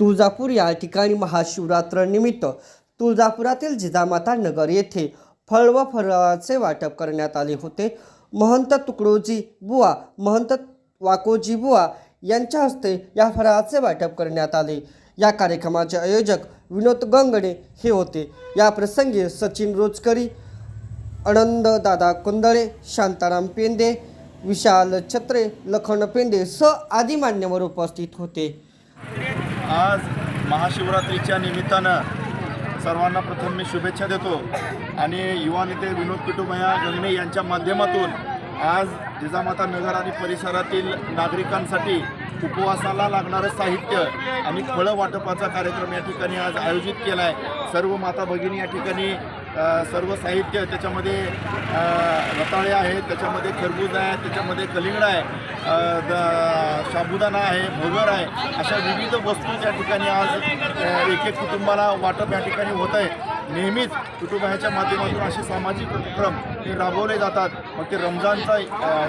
तुळजापूर या ठिकाणी महाशिवरात्रनिमित्त तुळजापुरातील जिजामाता नगर येथे फळ व फळाचे वाटप करण्यात आले होते. महंत तुकडोजी बुवा महंत वाकोजी बुवा यांच्या हस्ते या फराळाचे वाटप करण्यात आले. या कार्यक्रमाचे आयोजक विनोद गंगडे हे होते. या प्रसंगी सचिन रोजकरी आनंद दादा कुंदळे शांताराम पेंदे विशाल छत्रे लखन पेंदे स आदी मान्यवर उपस्थित होते. आज महाशिवरात्रीच्या निमित्तानं सर्वांना प्रथम मी शुभेच्छा देतो. आणि युवा नेते विनोद किटुमया गंगणे यांच्या माध्यमातून आज जिजामाता नगर आणि परिसरातील नागरिकांसाठी उपवासाला लागणारं साहित्य आणि फळं वाटपाचा कार्यक्रम या ठिकाणी आज आयोजित केला आहे सर्व माता भगिनी या ठिकाणी सर्व साहित्य त्याच्यामध्ये रताळे आहेत त्याच्यामध्ये खरबूज आहे त्याच्यामध्ये कलिंगड आहे द- साबुदाणा आहे भगर आहे अशा विविध वस्तू त्या ठिकाणी आज एक एक कुटुंबाला वाटप या ठिकाणी होत आहे. नेहमीच कुटुंबाच्या माध्यमातून असे सामाजिक उपक्रम हे राबवले जातात. मग ते रमजानचा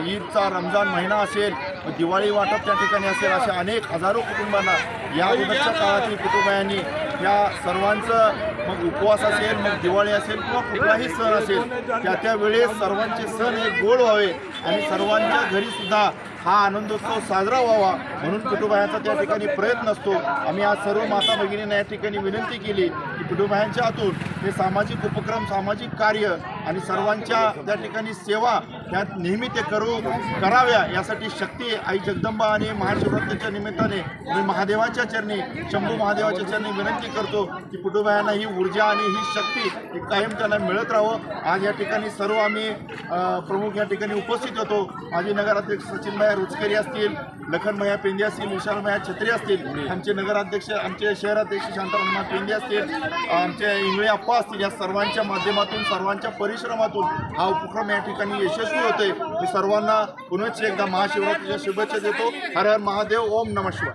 ईदचा रमजान महिना असेल मग दिवाळी वाटप त्या ठिकाणी असेल अशा अनेक हजारो कुटुंबांना या अगोदरच्या काळातील कुटुंबायांनी या सर्वांचं मग उपवास असेल मग दिवाळी असेल किंवा कुठलाही सण असेल त्या त्या वेळेस सर्वांचे सण हे गोड व्हावे आणि सर्वांच्या घरीसुद्धा हा आनंदोत्सव साजरा व्हावा. म्हणून कुटुंबायांचा त्या ठिकाणी प्रयत्न असतो. आम्ही आज सर्व माता भगिनींना या ठिकाणी विनंती केली की कुटुंबायांच्या हातून हे सामाजिक उपक्रम सामाजिक कार्य आणि सर्वांच्या त्या ठिकाणी सेवा त्या नेहमी ते करू कराव्या यासाठी शक्ती आई जगदंबा आणि महाशिवरात्रीच्या निमित्ताने मी महादेवाच्या चरणी शंभू महादेवाच्या चरणी विनंती करतो की कुटुंबायांना ही ऊर्जा आणि ही शक्ती ही कायम त्यांना मिळत राहावं. आज या ठिकाणी सर्व आम्ही प्रमुख या ठिकाणी उपस्थित होतो. माजी नगराध्यक्ष सचिनभाई रुचकरी असतील लखनमया पेंदे असतील विशालमया छत्री असतील आमचे नगराध्यक्ष आमचे शहराध्यक्ष शांताराम पेंगे असतील आमचे इंगळे अप्पा असतील या सर्वांच्या माध्यमातून सर्वांच्या परिश्रमातून हा उपक्रम या ठिकाणी यशस्वी होतोय. मी सर्वांना पुनश्च एकदा महाशिवरात्रीच्या शुभेच्छा देतो. हर हर महादेव ओम नमः शिवाय.